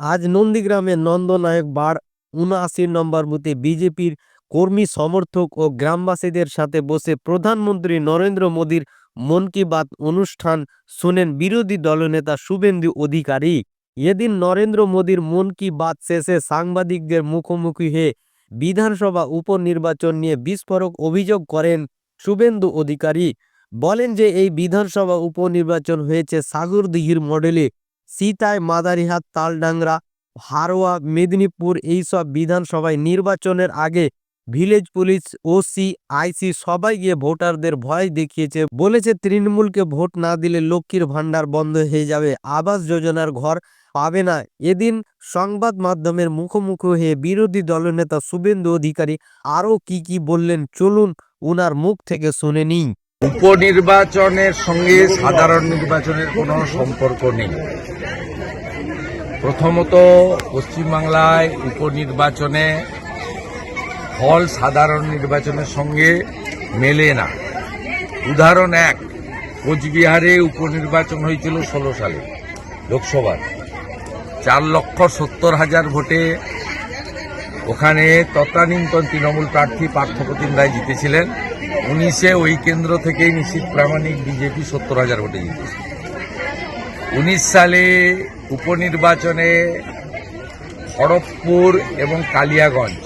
আজ নন্দীগ্রামে নন্দনায়ক বাড় উনআশি নম্বর বুথে বিজেপির কর্মী, সমর্থক ও গ্রামবাসীদের সাথে বসে প্রধানমন্ত্রী নরেন্দ্র মোদীর মন কি বাত অনুষ্ঠান শোনেন বিরোধী দলনেতা শুভেন্দু অধিকারী। এদিন নরেন্দ্র মোদীর মন কি বাত শেষে সাংবাদিকদের মুখোমুখি হয়ে বিধানসভা উপনির্বাচন নিয়ে বিস্ফোরক অভিযোগ করেন শুভেন্দু অধিকারী। বলেন যে এই বিধানসভা উপনির্বাচন হয়েছে সাগরদিঘির মডেলে। সিতাই মাদারিহাট তালডাংরা হারোয়া মেদিনীপুর এইসব বিধানসভায় নির্বাচনের আগে ভিলেজ পুলিশ, ওসি, আইসি সবাই গিয়ে ভোটারদের ভয় দেখিয়েছে। বলেছে, তৃণমূলকে ভোট না দিলে লক্ষ্মীর ভাণ্ডার বন্ধ হয়ে যাবে। আবাস যোজনার ঘর পাবে না। এদিন সংবাদ মাধ্যমের মুখোমুখি হয়ে বিরোধী দলনেতা শুভেন্দু অধিকারী আরও কি কি বললেন, চলুন উনার মুখ থেকে শুনে নিই। উপনির্বাচনের সঙ্গে সাধারণ নির্বাচনের কোনো সম্পর্ক নেই। প্রথমত পশ্চিমবাংলায় উপনির্বাচনে ফল সাধারণ নির্বাচনের সঙ্গে মেলে না। উদাহরণ এক, কোচবিহারে উপনির্বাচন হয়েছিল ষোলো সালে, লোকসভার। চার লক্ষ সত্তর হাজার ভোটে ওখানে তৎকালীনতন তৃণমূল প্রার্থী পার্থপ্রতিম রায় জিতেছিলেন। উনিশে ওই কেন্দ্র থেকেই নিশ্চিত প্রামাণিক বিজেপি সত্তর হাজার ভোটে জিতেছে। উনিশ সালে উপনির্বাচনে খড়গপুর এবং কালিয়াগঞ্জ,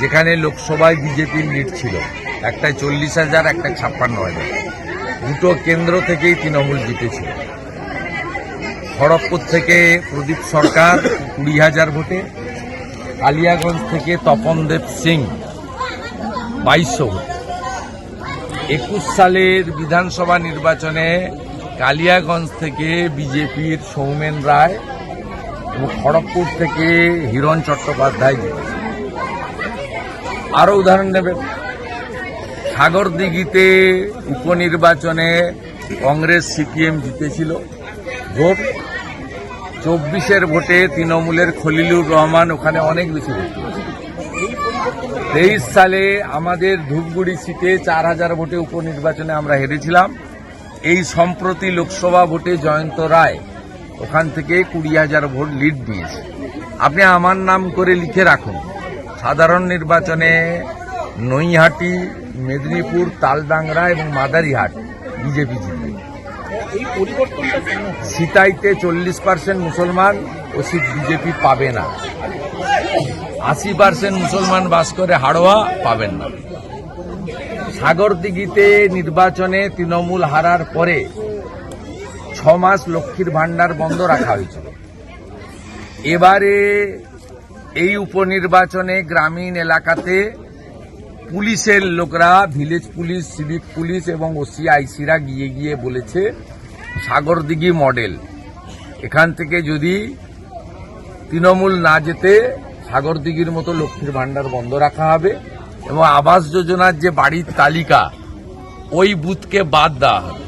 যেখানে লোকসভায় বিজেপির লিড ছিল একটা চল্লিশ হাজার, একটা ছাপ্পান্ন হাজার। দুটো কেন্দ্র থেকেই তৃণমূল জিতেছিল। খড়গপুর থেকে প্রদীপ সরকার কুড়ি হাজার ভোটে, কালিয়াগঞ্জ থেকে তপনদেব সিং বাইশশো ভোট। একুশ সালের বিধানসভা নির্বাচনে কালিয়াগঞ্জ থেকে বিজেপির সৌমেন রায় এবং খড়গপুর থেকে হিরণ চট্টোপাধ্যায় জিতেছে। আরও উদাহরণ নেবেন সাগরদিঘিতে উপনির্বাচনে কংগ্রেস সিপিএম জিতেছিল। ভোট? চব্বিশের ভোটে তৃণমূলের খলিলুর রহমান ওখানে অনেক বেশি ভোট। তেইশ সালে আমাদের ধূপগুড়ি সিটে চার হাজার ভোটে উপনির্বাচনে আমরা হেরেছিলাম। এই সম্প্রতি লোকসভা ভোটে জয়ন্ত রায় ওখান থেকে কুড়ি হাজার ভোট লিড নিয়েছে। আপনি আমার নাম করে লিখে রাখুন। সাধারণ নির্বাচনে নৈহাটি, মেদিনীপুর, তালডাংরা এবং মাদারিহাট বিজেপি জিতবে। সিতাইতে চল্লিশ পার্সেন্ট মুসলমান ও সিট বিজেপি পাবে না। আশি পার্সেন্ট মুসলমান বাস করে হাড়োয়া পাবেন না। সাগরদিঘিতে নির্বাচনে তৃণমূল হারার পরে ছ মাস লক্ষ্মীর ভাণ্ডার বন্ধ রাখা হয়েছিল। এবারে এই উপনির্বাচনে গ্রামীণ এলাকাতে পুলিশের লোকরা, ভিলেজ পুলিশ, সিভিক পুলিশ এবং ওসি আইসিরা গিয়ে গিয়ে বলেছে, সাগরদিঘি মডেল, এখান থেকে যদি তৃণমূল না যেতে সাগরদিঘির মতো লক্ষ্মীর ভাণ্ডার বন্ধ রাখা হবে এবং আবাস যোজনার যে বাড়ির তালিকা, ওই বুথকে বাদ দেওয়া হবে।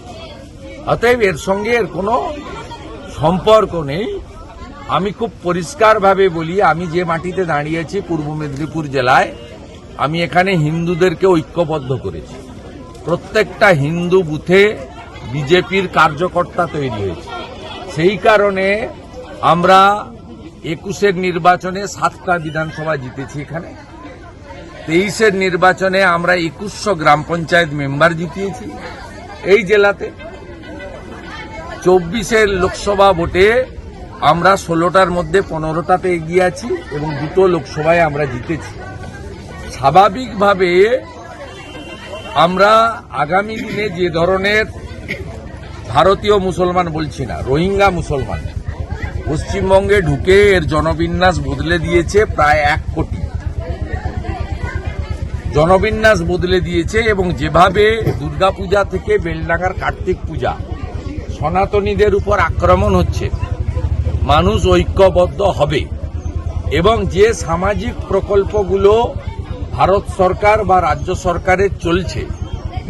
অতএব এর সঙ্গে এর কোনো সম্পর্ক নেই। আমি খুব পরিষ্কারভাবে বলি, আমি যে মাটিতে দাঁড়িয়েছি পূর্ব মেদিনীপুর জেলায়, আমি এখানে হিন্দুদেরকে ঐক্যবদ্ধ করেছি। প্রত্যেকটা হিন্দু বুথে বিজেপির কার্যকর্তা তৈরি হয়েছে। সেই কারণে আমরা একুশের নির্বাচনে সাতটা বিধানসভা জিতেছি এখানে। তেইশের নির্বাচনে আমরা একুশশো গ্রাম পঞ্চায়েত মেম্বার জিতিয়েছি এই জেলাতে। চব্বিশের লোকসভা ভোটে আমরা ষোলোটার মধ্যে পনেরোটাতে এগিয়ে আছি এবং দুটো লোকসভায় আমরা জিতেছি। স্বাভাবিকভাবে আমরা আগামী দিনে যে ধরনের ভারতীয় মুসলমান বলছি না, রোহিঙ্গা মুসলমান। পশ্চিমবঙ্গে ঢুকে এর জনবিন্যাস বদলে দিয়েছে প্রায় এক কোটি। জনবিন্যাস বদলে দিয়েছে এবং যেভাবে দুর্গাপূজা থেকে বেলডাঙ্গার কার্তিক পূজা, সনাতনীদের উপর আক্রমণ হচ্ছে, মানুষ ঐক্যবদ্ধ হবে এবং যে সামাজিক প্রকল্পগুলো ভারত সরকার বা রাজ্য সরকারের চলছে,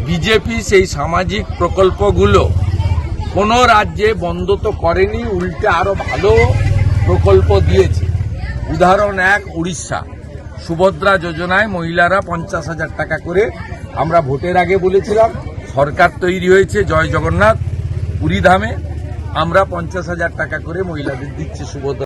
বিজেপি সেই সামাজিক প্রকল্পগুলো কোনো রাজ্যে বন্ধ তো করেনি, উল্টে আরও ভালো প্রকল্প দিয়েছে। উদাহরণ এক, উড়িষ্যা। সুভদ্রা যোজনায় মহিলারা পঞ্চাশ হাজার টাকা করে, আমরা ভোটের আগে বলেছিলাম, সরকার তৈরি হয়েছে জয় জগন্নাথ পুরীধামে আমরা পঞ্চাশ হাজার টাকা করে মহিলাদের দিচ্ছি সুভদ্রা।